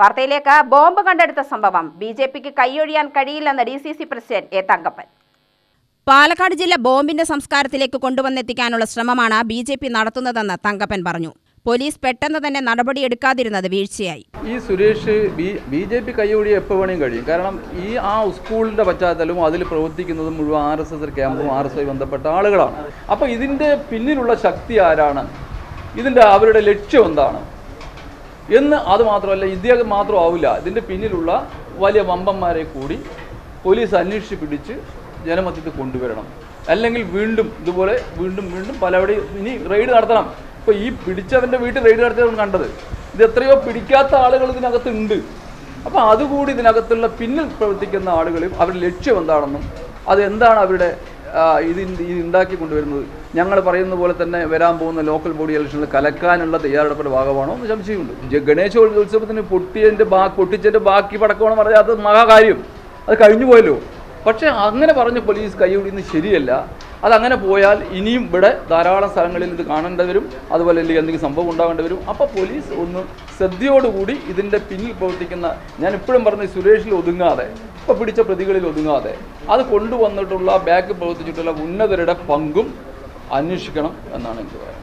വാർത്തയിലേക്ക് ബോംബ് കണ്ടെടുത്ത സംഭവം ബി ജെ പിക്ക് കൈയൊഴിയാൻ കഴിയില്ലെന്ന് D C C president A Thankappan. Palakkad ജില്ല ബോംബിന്റെ സംസ്കാരത്തിലേക്ക് കൊണ്ടുവന്നെത്തിക്കാനുള്ള ശ്രമമാണ് ബി ജെ പി നടത്തുന്നതെന്ന് തങ്കപ്പൻ പറഞ്ഞു. പോലീസ് പെട്ടെന്ന് തന്നെ നടപടിയെടുക്കാതിരുന്നത് വീഴ്ചയായി. ഈ സുരേഷ് ബി ജെ പി കൈയോടി എപ്പോൾ വേണമെങ്കിലും കഴിയും. കാരണം ഈ ആ സ്കൂളിന്റെ പശ്ചാത്തലവും അതിൽ പ്രവർത്തിക്കുന്നതും മുഴുവൻ ആർ എസ് എസ് ക്യാമ്പും ആർ എസ് ഐ ബന്ധപ്പെട്ട ആളുകളാണ്. അപ്പോൾ ഇതിന്റെ പിന്നിലുള്ള ശക്തി ആരാണ്? ഇതിന്റെ അവരുടെ ലക്ഷ്യം എന്താണ്? എന്ന് അതുമാത്രമല്ല ഇദ്ദേഹം മാത്രമാവില്ല ഇതിന്റെ പിന്നിലുള്ള വലിയ വമ്പന്മാരെ കൂടി പോലീസ് അന്വേഷിച്ച് പിടിച്ച് ജനമധ്യത്തിൽ കൊണ്ടുവരണം. അല്ലെങ്കിൽ വീണ്ടും ഇതുപോലെ വീണ്ടും വീണ്ടും പലവിടെയും ഇനി റെയ്ഡ് നടത്തണം. ഇപ്പോൾ ഈ പിടിച്ചവന്റെ വീട്ടിൽ റെയ്ഡ് നടത്തിയതാണ് കണ്ടത്. ഇത് എത്രയോ പിടിക്കാത്ത ആളുകൾ ഇതിനകത്തുണ്ട് അപ്പോൾ അതുകൂടി ഇതിനകത്തുള്ള പിന്നിൽ പ്രവർത്തിക്കുന്ന ആളുകളും അവരുടെ ലക്ഷ്യം എന്താണെന്നും അതെന്താണ് അവരുടെ ഇത് ഉണ്ടാക്കി കൊണ്ടുവരുന്നത്. ഞങ്ങൾ പറയുന്ന പോലെ തന്നെ വരാൻ പോകുന്ന ലോക്കൽ ബോഡി ഇലക്ഷനിൽ കലക്കാനുള്ള തയ്യാറെടുപ്പിന്റെ ഭാഗമാണോ എന്ന് സംശയമുണ്ട്. ഗണേശ ഉത്സവത്തിന് പൊട്ടിയതിന്റെ ബാ പൊട്ടിച്ചതിന്റെ ബാക്കി പടക്കമാണെന്ന് പറഞ്ഞാൽ അത് മഹാകാര്യം. അത് കഴിഞ്ഞു പോയല്ലോ. പക്ഷേ അങ്ങനെ പറഞ്ഞ് പോലീസ് കൈ ശരിയല്ല. അതങ്ങനെ പോയാൽ ഇനിയും ഇവിടെ ധാരാളം സ്ഥലങ്ങളിൽ ഇത് കാണേണ്ടി വരും. അതുപോലെ അല്ലെങ്കിൽ എന്തെങ്കിലും സംഭവം ഉണ്ടാകേണ്ടി വരും. അപ്പോൾ പോലീസ് ഒന്ന് ശ്രദ്ധയോടുകൂടി ഇതിന്റെ പിന്നിൽ പ്രവർത്തിക്കുന്ന ഞാൻ ഇപ്പോഴും പറഞ്ഞ സുരേഷിൽ ഒതുങ്ങാതെ ഇപ്പോൾ പിടിച്ച പ്രതികളിൽ ഒതുങ്ങാതെ അത് കൊണ്ടുവന്നിട്ടുള്ള ബാക്ക് പ്രവർത്തിച്ചിട്ടുള്ള ഉന്നതരുടെ പങ്കും അന്വേഷിക്കണം എന്നാണ് എനിക്ക് പറയുന്നത്